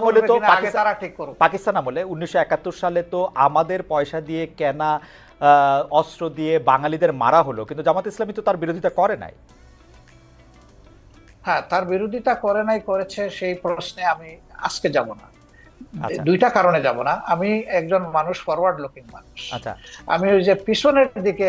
আমলে তো পাকিস্তান আমলে উনিশশো একাত্তর সালে তো আমাদের পয়সা দিয়ে কেনা অস্ত্র দিয়ে বাঙালিদের মারা হলো কিন্তু জামাত ইসলামী তো তার বিরোধিতা করে নাই। হ্যাঁ তার বিরোধিতা করে নাই করেছে সেই প্রশ্নে আমি আজকে যাব না। আচ্ছা। দুইটা কারণে যাব না। আমি একজন মানুষ ফরওয়ার্ড লুকিং মানুষ। আচ্ছা। আমি ওই যে পিছনের দিকে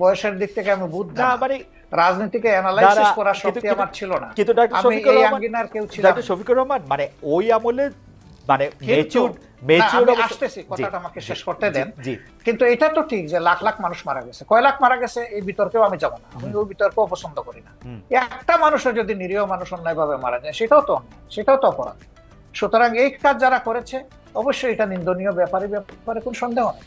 বয়সের দিক থেকে আমি বুদ্ধ না মানে রাজনীতিকে অ্যানালাইসিস করার শক্তি আমার ছিল না। কিন্তু ডাক্তার শফিকুর রহমান কেউ ছিলাম ডাক্তার শফিকুর রহমান মানে ওই আমলে মানে মেচিউর আমি আসতেছি কথাটা আমাকে শেষ করতে দেন। কিন্তু এটা তো ঠিক যে লাখ লাখ মানুষ মারা গেছে। কয় লাখ মারা গেছে এই বিতর্কেও আমি যাব না। আমি ওই বিতর্কও পছন্দ করি না। একটা মানুষের যদি নিরীহ মানুষ অন্যায়ভাবে মারা যায় সেটাও তো সেটাও তো অপরাধ। সুতরাং এই কাজ যারা করেছে অবশ্যই এটা নিন্দনীয় ব্যাপারে ব্যাপারে কোনো সন্দেহ নেই।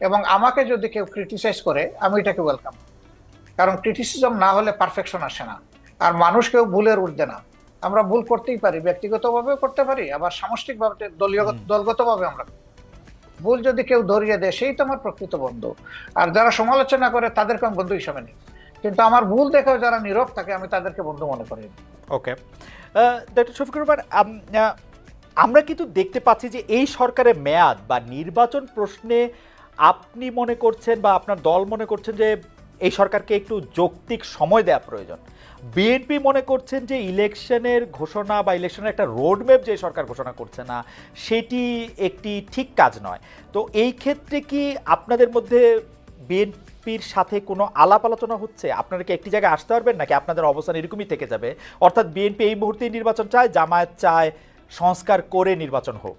এবং আমাকে যদি কেউ ক্রিটিসাইজ করে আমি এটাকে ওয়েলকাম কারণ ক্রিটিসিজম না হলে পারফেকশন আসে না। আর মানুষ কেউ ভুলের ঊর্ধ্বে না। আমরা ভুল করতেই পারি ব্যক্তিগতভাবেও করতে পারি আবার সামষ্টিকভাবে দলীয় দলগতভাবে আমরা। ভুল যদি কেউ ধরিয়ে দেয় সেই তো আমার প্রকৃত বন্ধু। আর যারা সমালোচনা করে তাদেরকে আমি বন্ধু হিসাবে নিই। কিন্তু আমার ভুল দেখেও যারা নীরব থাকে আমি তাদেরকে বন্ধু মনে করি ওকে। ডক্টর শফিকুর রহমান আমরা কিন্তু দেখতে পাচ্ছি যে এই সরকারের মেয়াদ বা নির্বাচন প্রশ্নে আপনি মনে করছেন বা আপনার দল মনে করছেন যে এই সরকারকে একটু যৌক্তিক সময় দেওয়া প্রয়োজন? বিএনপি মনে করছেন যে ইলেকশনের ঘোষণা বা ইলেকশনের একটা রোডম্যাপ যে সরকার ঘোষণা করছে না, সেটি একটি ঠিক কাজ নয়। তো এই ক্ষেত্রে কি আপনাদের মধ্যে বিএনপির সাথে কোনো আলাপ আলোচনা হচ্ছে? আপনারা কি একটি জায়গায় আসতে পারবেন নাকি আপনাদের অবস্থান এরকমই থেকে যাবে? অর্থাৎ বিএনপি এই মুহূর্তে নির্বাচন চায়, জামায়াত চায়, সংস্কার করে নির্বাচন হোক।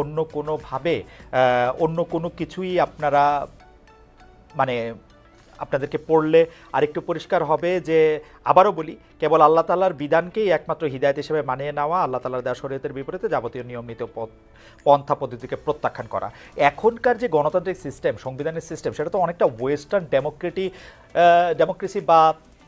অন্য কোনোভাবে অন্য কোনো কিছুই আপনারা মানে আপনাদেরকে পড়লে আরেকটু পরিষ্কার হবে যে, আবারও বলি, কেবল আল্লাহ তালার বিধানকেই একমাত্র হিদায়ত হিসেবে মানিয়ে নেওয়া, আল্লাহ তালার দেওয়া শরীয়তের বিপরীতে যাবতীয় নিয়মিত পথ, পন্থা পদ্ধতিকে প্রত্যাখ্যান করা। এখনকার যে গণতান্ত্রিক সিস্টেম সংবিধানের সিস্টেম সেটা তো অনেকটা ওয়েস্টার্ন ডেমোক্রেটি ডেমোক্রেসি বা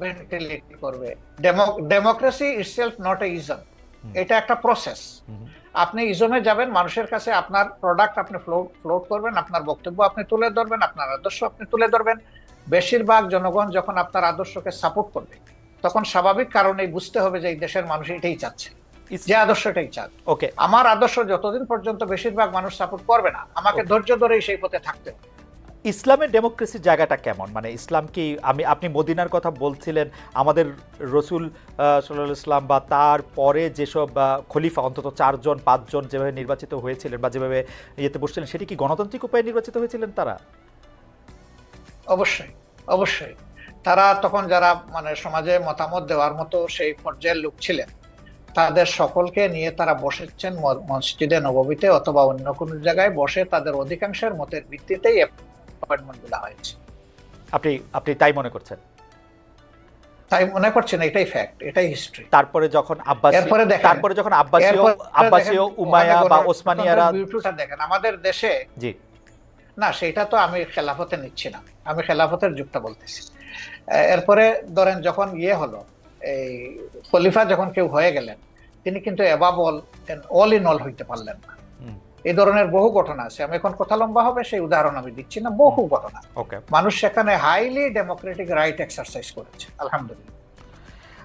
ভেন্টিলেট করবে। Democracy itself not a ism এটা একটা প্রসেস আপনি ইজমে যাবেন মানুষের কাছে আপনার প্রোডাক্ট আপনি ফ্লোট করবেন আপনার বক্তব্য আপনি তুলে ধরবেন আপনার আদর্শ আপনি তুলে ধরবেন। বেশিরভাগ জনগণ যখন আপনার আদর্শকে সাপোর্ট করবে তখন স্বাভাবিক কারণেই বুঝতে হবে যে এই দেশের মানুষ এটাই চাচ্ছে। যে আদর্শটাই চান ওকে আমার আদর্শ যতদিন পর্যন্ত বেশিরভাগ মানুষ সাপোর্ট করবে না আমাকে ধৈর্য ধরেই সেই পথে থাকতে হবে। ইসলামের ডেমোক্রেসির জায়গাটা কেমন? মানে ইসলাম কি আমি, আপনি মদিনার কথা বলছিলেন, আমাদের রসুল সাল্লাহ ইসলাম বা তার পরে যেসব খলিফা, অন্তত চারজন, পাঁচজন যেভাবে নির্বাচিত হয়েছিলেন বা যেভাবে ইয়েতে বসছিলেন, সেটি কি গণতান্ত্রিক উপায়ে নির্বাচিত হয়েছিলেন তারা? অবশ্যই অবশ্যই। তারা তখন যারা মানে সমাজে মতামত দেওয়ার মতো সেই পর্যায়ের লোক ছিলেন, তাদের সকলকে নিয়ে তারা বসেছেন মসজিদে নবমীতে অথবা অন্য কোনো জায়গায় বসে তাদের অধিকাংশের মতের ভিত্তিতেই অ্যাপয়েন্টমেন্টগুলা হয়েছে। আপনি আপনি তাই মনে করছেন? তাই মনে করছেন এটাই ফ্যাক্ট এটাই হিস্ট্রি তারপরে যখন আব্বাসী এরপরে দেখেন- তারপরে যখন আব্বাসীয় আব্বাসীয় উমায়া বা ওসমানিয়ারা বিউটিটা দেখেন আমাদের দেশে জি। না সেটা তো আমি খেলাফতে নিচ্ছি না আমি খেলাফতের যুগটা বলতেছি। এরপরে ধরেন যখন ইয়ে হলো এই খলিফা যখন কেউ হয়ে গেলেন তিনি কিন্তু এবাবল অল অল ইন অল হইতে পারলেন না। এই ধরনের বহু ঘটনা আছে। আমি এখন কথা লম্বা হবে সেই উদাহরণ আমি দিচ্ছি না। বহু ঘটনা। ওকে মানুষ সেখানে হাইলি ডেমোক্রেটিক রাইট এক্সারসাইজ করেছে আলহামদুলিল্লাহ।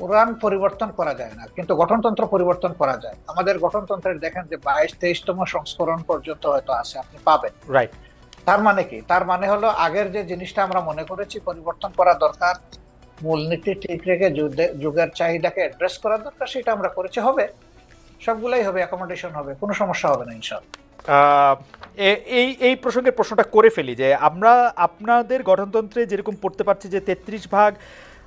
কোরআন পরিবর্তন করা যায় না কিন্তু গঠনতন্ত্র পরিবর্তন করা যায়। আমাদের গঠনতন্ত্রের দেখেন যে বাইশ তেইশতম সংস্করণ পর্যন্ত হয়তো আছে আপনি পাবেন। রাইট তার মানে কি? তার মানে হলো আগের যে জিনিসটা আমরা মনে করেছি পরিবর্তন করা দরকার মূলনীতি ঠিক রেখে যুগের চাহিদাকে অ্যাড্রেস করা দরকার সেটা আমরা করেছি হবে। সবগুলাই হবে অ্যাকোমোডেশন হবে কোনো সমস্যা হবে না ইনশাল্লাহ। এ- এই এই প্রসঙ্গে প্রশ্নটা করে ফেলি যে আমরা আপনাদের গঠনতন্ত্রে যেরকম পড়তে পারছি যে তেত্রিশ ভাগ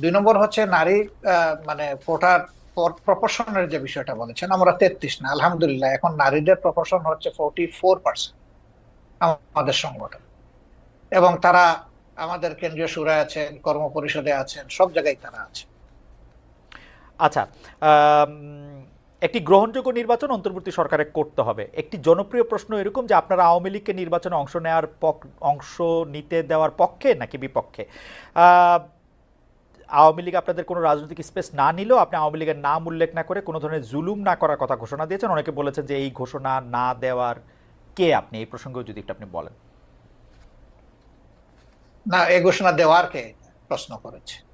দুই নম্বর হচ্ছে নারী মানে কোটার প্রপোর্শনের যে বিষয়টা বলেছেন, আমরা তেত্রিশ না, আলহামদুলিল্লাহ, এখন নারীদের প্রপোর্শন হচ্ছে ফোর্টি ফোর পার্সেন্ট আমাদের সংগঠন। এবং তারা আমাদের কেন্দ্রীয় সুরায় আছেন কর্ম পরিষদে আছেন, সব জায়গায় তারা আছে। আচ্ছা একটি গ্রহণযোগ্য নির্বাচন অন্তর্বর্তী সরকারে করতে হবে। একটি জনপ্রিয় প্রশ্ন এরকম যে আপনারা আওয়ামী লীগকে নির্বাচনে অংশ নেওয়ার অংশ নিতে দেওয়ার পক্ষে নাকি বিপক্ষে? আওয়ামী লীগ আপনাদের কোনো রাজনৈতিক স্পেস না নিলেও আপনি আওয়ামী লীগের নাম উল্লেখ না করে কোনো ধরনের জুলুম না করার কথা ঘোষণা দিয়েছেন। অনেকে বলেছেন যে এই ঘোষণা না দেওয়ার কে আপনি? এই প্রসঙ্গেও যদি একটু আপনি বলেন। না, এই ঘোষণা দেওয়ার কে প্রশ্ন করেছে?